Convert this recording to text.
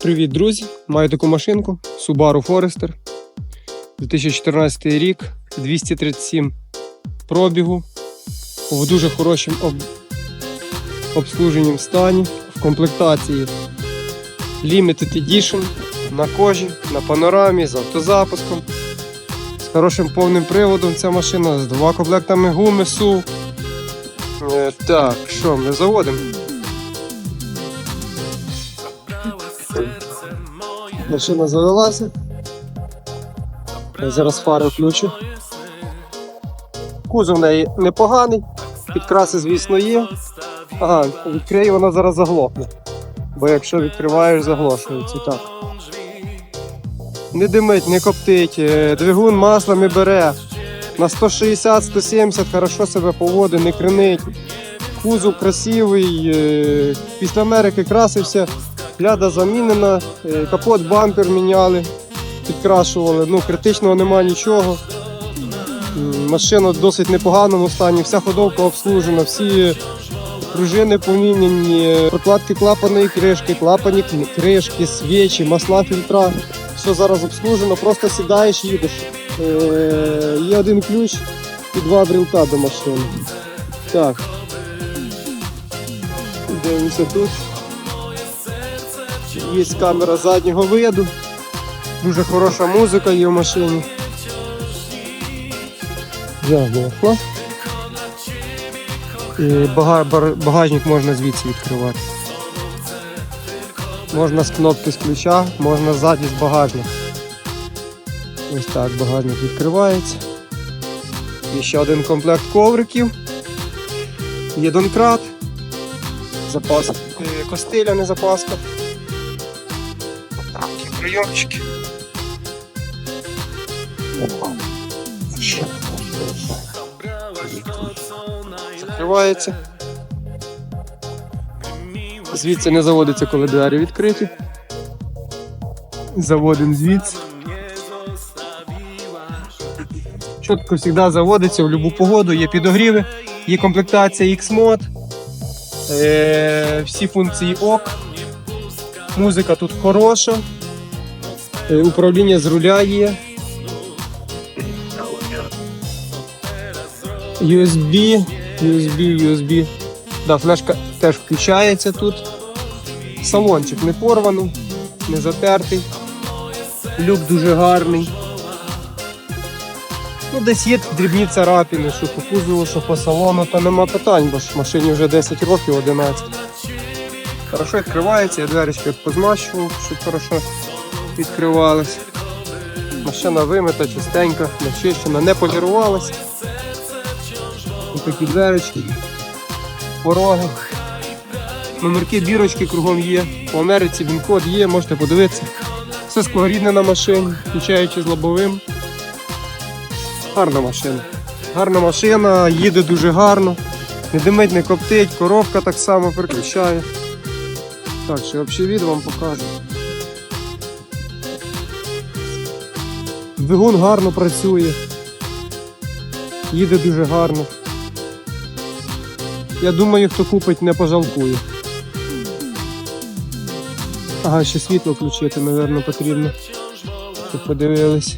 Привіт, друзі! Маю таку машинку Subaru Forester. 2014 рік, 237 пробігу, в дуже хорошому об... обслуженім стані, в комплектації Limited Edition на кожі, на панорамі, з автозапуском, з хорошим повним приводом ця машина, з двома комплектами гуми SUV. Е, так, що, ми заводимо? Машина завелася. Я зараз фари включу. Кузов в неї непоганий, підкраси, звісно, є. Ага, відкрию, вона зараз заглохне. Бо якщо відкриваєш, заглошується. Так. Не димить, не коптить, е, двигун маслом не бере. На 160-170 хорошо себе поводить, не кринить. Кузов красивий, е, після Америки красився. Ляда замінена, е, капот, бампер міняли, підкрашували. Ну, критичного нема нічого. Машина в досить непоганому стані, вся ходовка обслужена, всі пружини поміняні, прокладки клапаної кришки, клапані кришки, свічі, масла фільтра. Все зараз обслужено, просто сідаєш, їдеш. Е, є один ключ і два брілка до машини. Так. Дивимося тут. Є камера заднього виду. Дуже хороша музика є в машині. Заглохла. І багажник можна звідси відкривати. Можна з кнопки з ключа, можна ззаді з багажника. Ось так багажник відкривається. Є ще один комплект ковриків. Є донкрат. Запас. е, Костиля, не запаска. Прийомчики. Закривається. Звідси не заводиться, коли двері відкриті. Заводимо звідси. Чітко завжди заводиться в будь-яку погоду, є підогріви, є комплектація X-Mod, е, всі функції ок. Музика тут хороша. Е, Управління з руля є. USB, USB, USB. Да, флешка теж включається тут. Салончик не порваний, не затертий. Люк дуже гарний. Ну, десь є дрібні царапини, що по кузову, що по салону, то нема питань, бо ж машині вже 10 років, 11. Хорошо відкривається, я дверечки позмащував, щоб хорошо відкривалися. Машина вимита, чистенька, начищена, не полірувалася. Ось такі дверечки, пороги. Номерки, бірочки кругом є. По Америці він код є, можете подивитися. Все сковорідне на машині, включаючи з лобовим. Гарна машина. Гарна машина, їде дуже гарно. Не димить, не коптить, коробка так само переключає. Так, ще взагалі вам покажу. Двигун гарно працює. Їде дуже гарно. Я думаю, хто купить, не пожалкує. Ага, ще світло включити, мабуть, потрібно. Подивились.